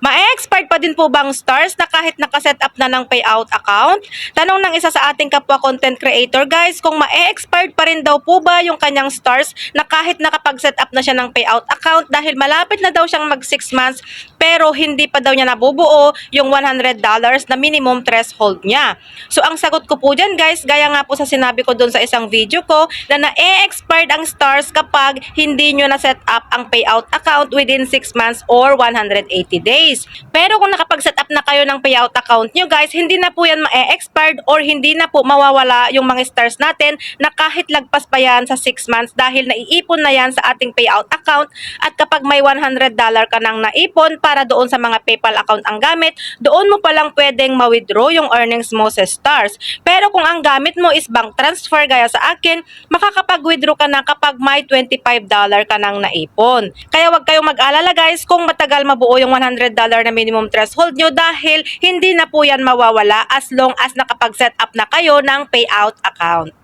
Ma-expert pa din po bang stars na kahit nakaset up na ng payout account? Tanong ng isa sa ating kapwa content creator guys kung ma-expert pa rin daw po ba yung kanyang stars na kahit nakapag-set up na siya ng payout account dahil malapit na daw siyang mag 6 months pero hindi pa daw niya nabubuo yung $100 na minimum threshold niya. So ang sagot ko po dyan guys, gaya nga po sa sinabi ko dun sa isang video ko na na-expert ang stars kapag hindi nyo na set up ang payout account within 6 months or 180 days. Pero kung nakapag-set up na kayo ng payout account nyo guys, hindi na po yan ma-expired or hindi na po mawawala yung mga stars natin na kahit lagpas pa yan sa 6 months dahil naiipon na yan sa ating payout account at kapag may $100 ka nang naipon para doon sa mga PayPal account ang gamit, doon mo palang pwedeng ma-withdraw yung earnings mo sa stars. Pero kung ang gamit mo is bank transfer gaya sa akin, makakapag-withdraw ka na kapag may $25 ka nang naipon. Kaya wag kayong mag-alala guys kung matagal mabuo yung $100 na minimum threshold nyo dahil hindi na po yan mawawala as long as nakapag-set up na kayo ng payout account.